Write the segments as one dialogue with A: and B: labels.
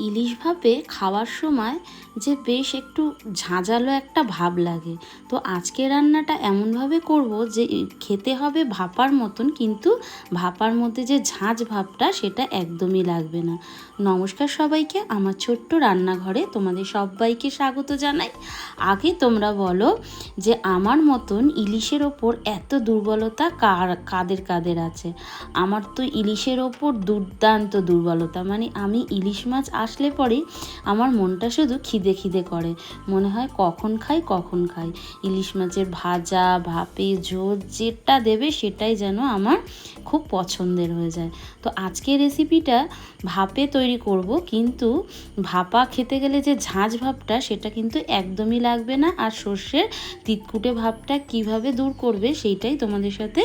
A: ইলিশ ভাপে খাওয়ার সময় যে বেশ একটু ঝাঁঝালো একটা ভাব লাগে। তো আজকে রান্নাটা এমনভাবে করব যে খেতে হবে ভাপার মতন, কিন্তু ভাপার মধ্যে যে ঝাঁঝ ভাবটা সেটা একদমই লাগবে না। নমস্কার সবাইকে, আমার ছোট্ট রান্নাঘরে তোমাদের সবাইকে স্বাগত জানাই। আগে তোমরা বলো যে, আমার মতন ইলিশের ওপর এত দুর্বলতা কার, কাদের কাদের আছে? আমার তো ইলিশের ওপর দুর্দান্ত দুর্বলতা। মানে আমি ইলিশ মাছ আসলে পরে আমার মনটা শুধু খিদে করে। মনে হয় কখন খাই কখন খাই। ইলিশ মাছের ভাজা, ভাপে, ঝোল যেটা দেবে সেটাই যেন আমার খুব পছন্দের হয়ে যায়। তো আজকের রেসিপিটা ভাপে তৈরি করব, কিন্তু ভাপা খেতে গেলে যে ঝাঁঝ ভাবটা, সেটা কিন্তু একদমই লাগবে না। আর সর্ষের তিতকুটে ভাবটা কীভাবে দূর করবে, সেইটাই তোমাদের সাথে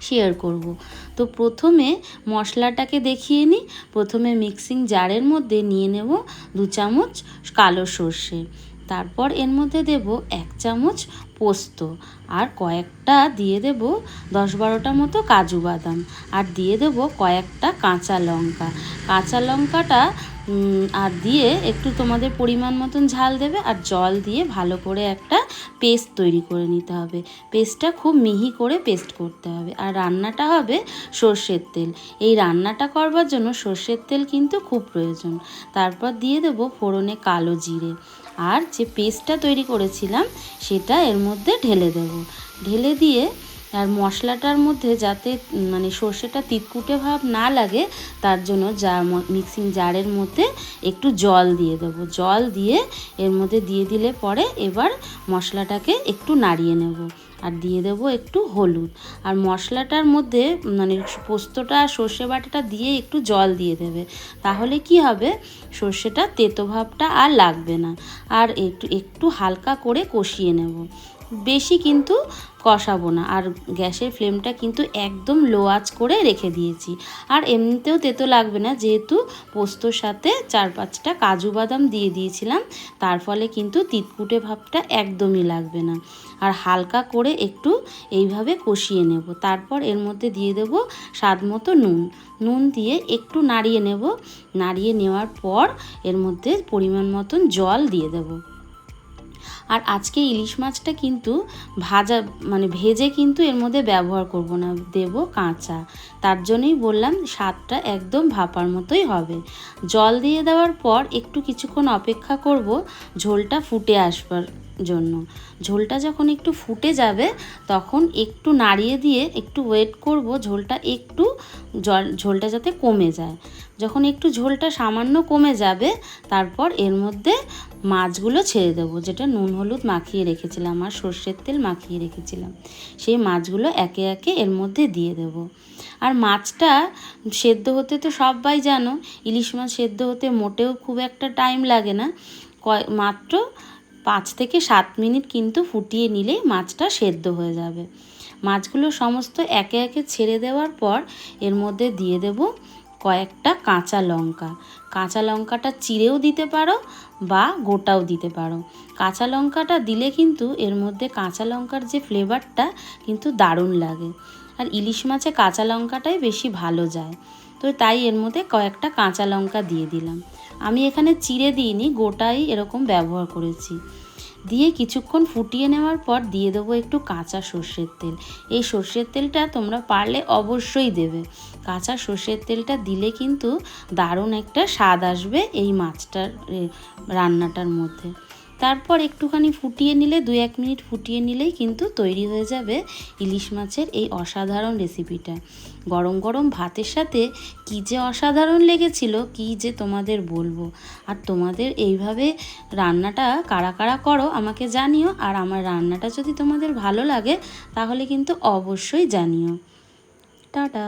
A: শেয়ার করব। তো প্রথমে মশলাটাকে দেখিয়ে নিই। প্রথমে মিক্সিং জারের মধ্যে নিয়ে নেব দু চামচ কালো সর্ষে। তারপর এর মধ্যে দেব এক চামচ পোস্ত। আর কয়েকটা দিয়ে দেব দশ বারোটা মতো কাজু বাদাম। আর দিয়ে দেব কয়েকটা কাঁচা লঙ্কা। কাঁচা লঙ্কাটা আর দিয়ে একটু তোমাদের পরিমাণ মতন ঝাল দেবে আর জল দিয়ে ভালো করে একটা পেস্ট তৈরি করে নিতে হবে। পেস্টটা খুব মিহি করে পেস্ট করতে হবে। আর রান্নাটা হবে সর্ষের তেল। এই রান্নাটা করবার জন্য সর্ষের তেল কিন্তু খুব প্রয়োজন। তারপর দিয়ে দেবো ফোড়নে কালো জিরে। আর যে পেস্টটা তৈরি করেছিলাম, সেটা এর মধ্যে ঢেলে দেব। ঢেলে দিয়ে আর মশলাটার মধ্যে যাতে মানে সর্ষেটা তিতকুটে ভাব না লাগে, তার জন্য যা মিক্সিং জারের মধ্যে একটু জল দিয়ে দেবো। জল দিয়ে এর মধ্যে দিয়ে দিলে পরে এবার মশলাটাকে একটু নাড়িয়ে নেব। আর দিয়ে দেব একটু হলুদ। আর মশলাটার মধ্যে মানে পোস্তটা আর সর্ষে বাটাটা দিয়ে একটু জল দিয়ে দেবে। তাহলে কি হবে? সর্ষেটা তেতো ভাবটা আর লাগবে না। আর একটু একটু হালকা করে কষিয়ে নেব। বেশি কিন্তু কষাবো না। আর গ্যাসের ফ্লেমটা কিন্তু একদম লো আঁচ করে রেখে দিয়েছি। আর এমনিতেও তেতো লাগবে না, যেহেতু পোস্তর সাথে চার পাঁচটা কাজু বাদাম দিয়ে দিয়েছিলাম, তার ফলে কিন্তু তিতকুটে ভাবটা একদমই লাগবে না। আর হালকা করে একটু এইভাবে কষিয়ে নেব। তারপর এর মধ্যে দিয়ে দেব স্বাদ মতো নুন। নুন দিয়ে একটু নাড়িয়ে নেব। নাড়িয়ে নেওয়ার পর এর মধ্যে পরিমাণ মতন জল দিয়ে দেবো। আর আজকে ইলিশ মাছটা কিন্তু ভাজা মানে ভেজে কিন্তু এর মধ্যে ব্যবহার করব না, দেব কাঁচা। তার জন্যই বললাম স্বাদটা একদম ভাপার মতোই হবে। জল দিয়ে দেওয়ার পর একটু কিছুক্ষণ অপেক্ষা করব, ঝোলটা ফুটে আসবার জন্য। ঝোলটা যখন একটু ফুটে যাবে, তখন একটু নাড়িয়ে দিয়ে একটু ওয়েট করব ঝোলটা একটু জল, ঝোলটা যাতে কমে যায়। যখন একটু ঝোলটা সামান্য কমে যাবে, তারপর এর মধ্যে মাছগুলো ছেড়ে দেবো, যেটা নুন, হলুদ মাখিয়ে রেখেছিলাম আর সর্ষের তেল মাখিয়ে রেখেছিলাম। সেই মাছগুলো একে একে এর মধ্যে দিয়ে দেব। আর মাছটা সেদ্ধ হতে তো সবাই জানো, ইলিশ মাছ সেদ্ধ হতে মোটেও খুব একটা টাইম লাগে না। কয়, মাত্র পাঁচ থেকে সাত মিনিট কিন্তু ফুটিয়ে নিলেই মাছটা সেদ্ধ হয়ে যাবে। মাছগুলো সমস্ত একে একে ছেড়ে দেওয়ার পর এর মধ্যে দিয়ে দেব কয়েকটা কাঁচা লঙ্কা। কাঁচা লঙ্কাটা চিড়েও দিতে পারো বা গোটাও দিতে পারো। কাঁচা লঙ্কাটা দিলে কিন্তু এর মধ্যে কাঁচা লঙ্কার যে ফ্লেভারটা কিন্তু দারুণ লাগে। আর ইলিশ মাছে কাঁচা লঙ্কাটাই বেশি ভালো যায়। তো তাই এর মধ্যে কয়েকটা কাঁচা লঙ্কা দিয়ে দিলাম। আমি এখানে চিড়ে দিইনি, গোটাই এরকম ব্যবহার করেছি। দিয়ে কিছুক্ষণ ফুটিয়ে নেওয়ার পর দিয়ে দেবো একটু কাঁচা সর্ষের তেল। এই সর্ষের তেলটা তোমরা পারলে অবশ্যই দেবে। কাঁচা সর্ষের তেলটা দিলে কিন্তু দারুণ একটা স্বাদ আসবে এই মাছটার রান্নাটার মধ্যে। তারপর একটুখানি ফুটিয়ে নিলে দু এক মিনিট ফুটিয়ে নিলেই কিন্তু তৈরি হয়ে যাবে ইলিশ মাছের এই অসাধারণ রেসিপিটা। গরম গরম ভাতের সাথে কী যে অসাধারণ লেগেছিল, কী যে তোমাদের বলব। আর তোমাদের এইভাবে রান্নাটা কারা কারা করো আমাকে জানিও, আর আমার রান্নাটা যদি তোমাদের ভালো লাগে তাহলে কিন্তু অবশ্যই জানিও। টাটা!